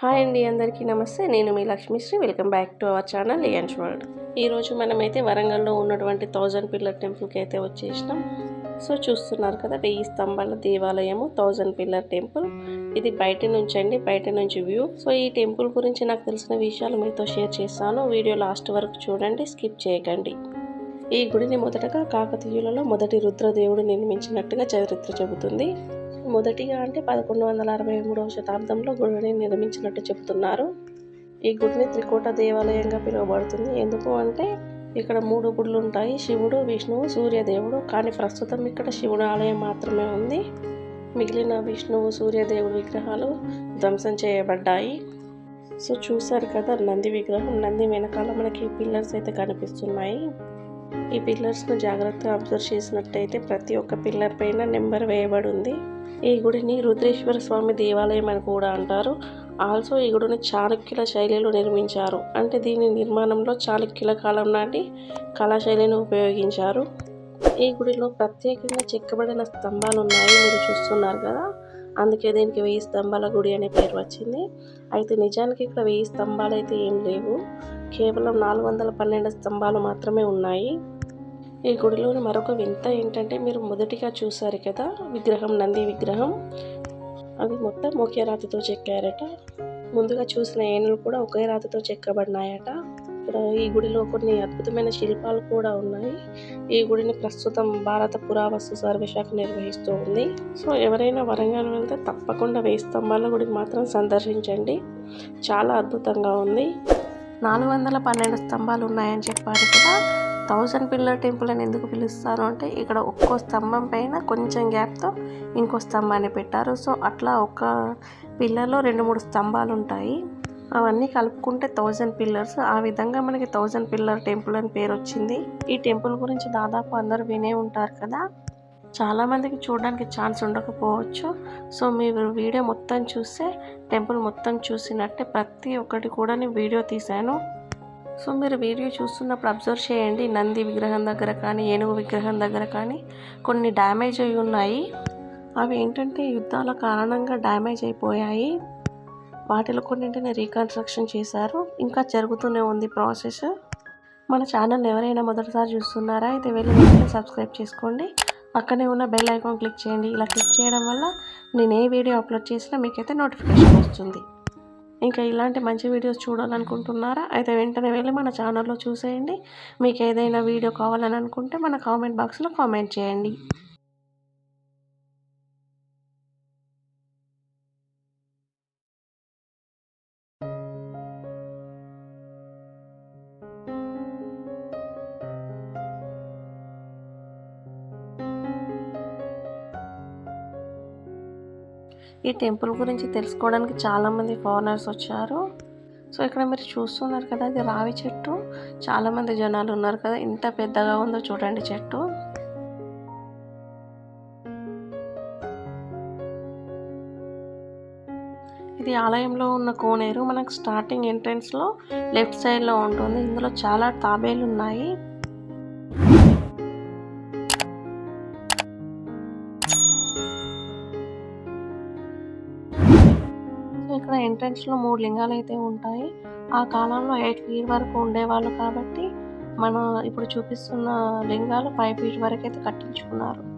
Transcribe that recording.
Hi అండి అందరికీ నమస్తే. నేను మీ Lakshmisri. Welcome back to our channel ANS world ఈరోజు మనమైతే వరంగల్లో ఉన్నటువంటి థౌజండ్ పిల్లర్ టెంపుల్కి అయితే వచ్చేసినాం. సో చూస్తున్నారు కదా వెయ్యి స్తంభాల దేవాలయము థౌజండ్ పిల్లర్ టెంపుల్. ఇది బయట నుంచి అండి బయట నుంచి వ్యూ. సో ఈ టెంపుల్ గురించి నాకు తెలిసిన విషయాలు మీతో షేర్ చేస్తాను. వీడియో లాస్ట్ వరకు చూడండి స్కిప్ చేయకండి. ఈ గుడిని మొదటగా కాకతీయులలో మొదటి రుద్రదేవుడు నిర్మించినట్టుగా చరిత్ర చెబుతుంది. మొదటిగా అంటే పదకొండు వందల అరవై మూడవ శతాబ్దంలో గుడిని నిర్మించినట్టు చెబుతున్నారు. ఈ గుడిని త్రికోట దేవాలయంగా పిలువబడుతుంది. ఎందుకు అంటే ఇక్కడ మూడు గుడులు ఉంటాయి శివుడు విష్ణువు సూర్యదేవుడు. కానీ ప్రస్తుతం ఇక్కడ శివుడు ఆలయం మాత్రమే ఉంది. మిగిలిన విష్ణువు సూర్యదేవుడు విగ్రహాలు ధ్వంసం చేయబడ్డాయి. సో చూసారు కదా నంది విగ్రహం. నంది వెనకాల మనకి పిల్లర్స్ అయితే కనిపిస్తున్నాయి. ఈ పిల్లర్స్ను జాగ్రత్తగా అబ్జర్వ్ చేసినట్టయితే ప్రతి ఒక్క పిల్లర్ పైన నెంబర్ వేయబడి ఉంది. ఈ గుడిని రుద్రేశ్వర స్వామి దేవాలయం అని కూడా అంటారు. ఆల్సో ఈ గుడిని చాళుక్యుల శైలిలో నిర్మించారు. అంటే దీని నిర్మాణంలో చాళుక్యుల కాలం నాటి కళాశైలిని ఉపయోగించారు. ఈ గుడిలో ప్రత్యేకంగా చెక్కబడిన స్తంభాలు ఉన్నాయి. మీరు చూస్తున్నారు కదా? అందుకే దీనికి వెయ్యి స్తంభాల గుడి అనే పేరు వచ్చింది. అయితే నిజానికి ఇక్కడ వెయ్యి స్తంభాలు అయితే ఏం లేవు. కేవలం నాలుగు వందల పన్నెండు స్తంభాలు మాత్రమే ఉన్నాయి. ఈ గుడిలోని మరొక వింత ఏంటంటే మీరు మొదటిగా చూసారు కదా విగ్రహం నంది విగ్రహం. అవి మొత్తం ఒకే రాతితో చెక్కారట. ముందుగా చూసిన ఏనులు కూడా ఒకే రాతితో చెక్కబడినాయట. ఇక్కడ ఈ గుడిలో కొన్ని అద్భుతమైన శిల్పాలు కూడా ఉన్నాయి. ఈ గుడిని ప్రస్తుతం భారత పురావస్తు సర్వశాఖ నిర్వహిస్తూ ఉంది. సో ఎవరైనా వరంగల్ వెళ్తే తప్పకుండా వేయి స్తంభాల గుడిని మాత్రం సందర్శించండి. చాలా అద్భుతంగా ఉంది. నాలుగు వందల పన్నెండు స్తంభాలు ఉన్నాయని చెప్పారు కదా. థౌజండ్ పిల్లర్ టెంపుల్ అని ఎందుకు పిలుస్తారు అంటే ఇక్కడ ఒక్కో స్తంభం పైన కొంచెం గ్యాప్తో ఇంకో స్తంభాన్ని పెట్టారు. సో అట్లా ఒక పిల్లర్లో రెండు మూడు స్తంభాలు ఉంటాయి. అవన్నీ కలుపుకుంటే థౌజండ్ పిల్లర్స్. ఆ విధంగా మనకి థౌజండ్ పిల్లర్ టెంపుల్ అని పేరు వచ్చింది. ఈ టెంపుల్ గురించి దాదాపు అందరూ వినే ఉంటారు కదా. చాలామందికి చూడడానికి ఛాన్స్ ఉండకపోవచ్చు. సో మీరు వీడియో మొత్తం చూస్తే టెంపుల్ మొత్తం చూసినట్టే ప్రతి ఒక్కటి కూడా నేను వీడియో తీశాను. సో మీరు వీడియో చూస్తున్నప్పుడు అబ్జర్వ్ చేయండి. నంది విగ్రహం దగ్గర కానీ ఏనుగు విగ్రహం దగ్గర కానీ కొన్ని డ్యామేజ్ అయి ఉన్నాయి. అవి ఏంటంటే యుద్ధాల కారణంగా డ్యామేజ్ అయిపోయాయి. వాటిలో కొన్నింటిని రీకన్స్ట్రక్షన్ చేశారు. ఇంకా జరుగుతూనే ఉంది ప్రాసెస్. మన ఛానల్ ఎవరైనా మొదటిసారి చూస్తున్నారా అయితే వెళ్ళి వెంటనే సబ్స్క్రైబ్ చేసుకోండి. పక్కనే ఉన్న బెల్ ఐకాన్ క్లిక్ చేయండి. ఇలా క్లిక్ చేయడం వల్ల నేను ఏ వీడియో అప్లోడ్ చేసినా మీకైతే నోటిఫికేషన్ వస్తుంది. ఇంకా ఇలాంటి మంచి వీడియోస్ చూడాలనుకుంటున్నారా? అయితే వెంటనే వెళ్ళి మన ఛానల్లో చూసేయండి. మీకు ఏదైనా వీడియో కావాలని అనుకుంటే మన కామెంట్ బాక్స్లో కామెంట్ చేయండి. ఈ టెంపుల్ గురించి తెలుసుకోవడానికి చాలామంది ఫారినర్స్ వచ్చారు. సో ఇక్కడ మీరు చూస్తున్నారు కదా అది రావి చెట్టు. చాలామంది జనాలు ఉన్నారు కదా ఇంత పెద్దగా ఉందో చూడండి చెట్టు. ఇది ఆలయంలో ఉన్న కోనేరు. మనకు స్టార్టింగ్ ఎంట్రన్స్లో లెఫ్ట్ సైడ్లో ఉంటుంది. ఇందులో చాలా తాబేలు ఉన్నాయి. ఎంట్రన్స్లో మూడు లింగాలు అయితే ఉంటాయి. ఆ కాలంలో ఎయిట్ ఫీట్ వరకు ఉండేవాళ్ళు కాబట్టి మనం ఇప్పుడు చూపిస్తున్న లింగాలు ఫైవ్ ఫీట్ వరకు అయితే కట్టించుకున్నారు.